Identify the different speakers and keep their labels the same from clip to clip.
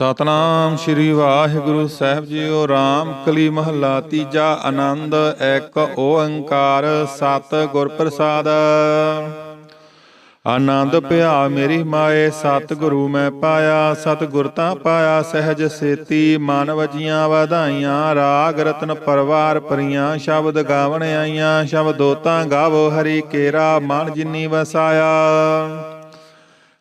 Speaker 1: ਸਤਨਾਮ ਸ੍ਰੀ ਵਾਹਿਗੁਰੂ ਸਾਹਿਬ ਜੀਓ ਰਾਮ ਕਲੀ ਮਹੱਲਾ ਤੀਜਾ ਆਨੰਦ ਇੱਕ ਓੰਕਾਰ ਸਤ ਗੁਰ ਪ੍ਰਸਾਦ। ਆਨੰਦ ਭਿਆ ਮੇਰੀ ਮਾਏ, ਸਤ ਗੁਰੂ ਮੈਂ ਪਾਇਆ, ਸਤ ਗੁਰ ਤਾਂ ਪਾਇਆ, ਸਹਿਜ ਸੇਤੀ ਮਨ ਵਜੀਆਂ ਵਧਾਈਆਂ, ਰਾਗ ਰਤਨ ਪਰਵਾਰ ਪਰੀਆਂ ਸ਼ਬਦ ਗਾਵਣ ਆਈਆਂ, ਸ਼ਬਦੋ ਤਾਂ ਗਾਵੋ ਹਰੀ ਕੇਰਾ, ਮਨ ਜਿਨੀ ਵਸਾਇਆ।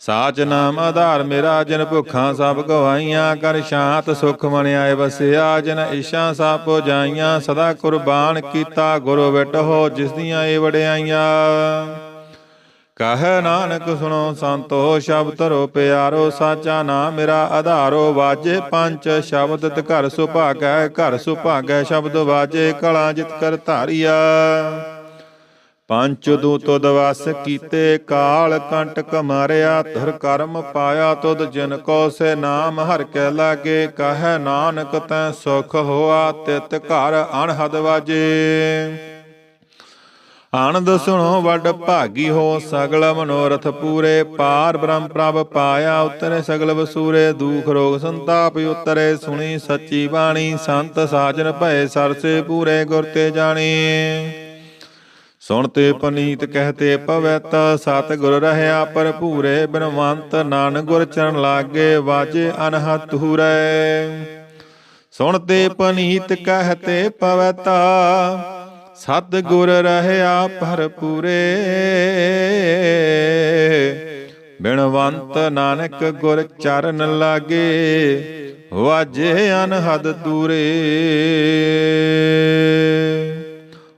Speaker 1: ਸਾਚ ਨਾਮ ਆਧਾਰ ਮੇਰਾ, ਜਨ ਭੁੱਖਾਂ ਸਭ ਗਵਾਈਆਂ ਕਰ ਸ਼ਾਂਤ ਸੁਖ ਮਨ ਆਏ ਵਸਿਆ, ਜਿਨ ਇਸ਼ਾਂ ਸਭ ਪੋ ਜਾਈਆਂ ਸਦਾ ਕੁਰਬਾਨ ਕੀਤਾ ਗੁਰੂ ਵਿਟਹੁ ਜਿਸ ਦੀਆਂ ਏ ਵਡਿਆਈਆਂ। ਕਹ ਨਾਨਕ ਸੁਣੋ ਸੰਤੋ, ਸ਼ਬਦ ਧਰੋ ਪਿਆਰੋ, ਸਾਚਾ ਨਾਮ ਮੇਰਾ ਆਧਾਰੋ, ਵਾਜੇ ਪੰਜ ਸ਼ਬਦ ਤੇ ਘਰ ਸੁਭਾਗੈ ਘਰ ਸੁਭਾਗੈ, ਸ਼ਬਦ ਵਾਜੇ ਕਲਾ ਜਿਤ ਕਰ ਧਾਰੀਆ। ਪੰਚ ਦੂਤ ਦਵਸ ਕੀਤੇ, ਕਾਲ ਕੰਟਕ ਮਾਰਿਆ, ਧਰ ਕਰਮ ਪਾਇਆ ਤੁਦ ਜਿਨ ਕੋ ਸੇ ਨਾਮ ਹਰ ਕੇ ਲਾਗੇ, ਕਹੈ ਨਾਨਕ ਤੈ ਸੁਖ ਹੋਆ, ਤਿਤ ਘਰ ਅਣਹਦ ਵਾਜੇ। ਆਨੰਦ ਸੁਣੋ, ਵੱਡ ਭਾਗੀ ਹੋ, ਸਗਲ ਮਨੋਰਥ ਪੂਰੇ, ਪਾਰ ਬ੍ਰਹਮ ਪ੍ਰਭ ਪਾਇਆ, ਉਤਰੇ ਸਗਲ ਵਸੂਰੇ, ਦੂਖ ਰੋਗ ਸੰਤਾਪ ਉਤਰੇ, ਸੁਣੀ ਸੱਚੀ ਬਾਣੀ, ਸੰਤ ਸਾਜਨ ਭਏ, ਸਰਸੇ ਪੂਰੇ ਗੁਰ ਤੇ ਜਾਣੀ। ਸੁਣਤੇ ਪਨੀਤ ਕਹਤੇ ਪਵਿੱਤ ਸਤ ਗੁਰ ਰਹਿਆ ਭਰਪੂਰੇ ਬਿਨਵੰਤ ਨਾਨਕ ਗੁਰ ਚਰਨ ਲਾਗੇ ਵਾਜੇ ਅਨਹਤ ਹੂਰੇ ਸੁਣਤੇ ਪਨੀਤ ਕਹਤੇ ਪਵਿੱਤ ਸਤ ਗੁਰ ਰਹਿਆ ਭਰਪੂਰੇ। ਬਿਨਵੰਤ ਨਾਨਕ ਗੁਰ ਚਰਨ ਲਾਗੇ ਵਾਜੇ ਅਨਹਦ ਦੂਰੇ।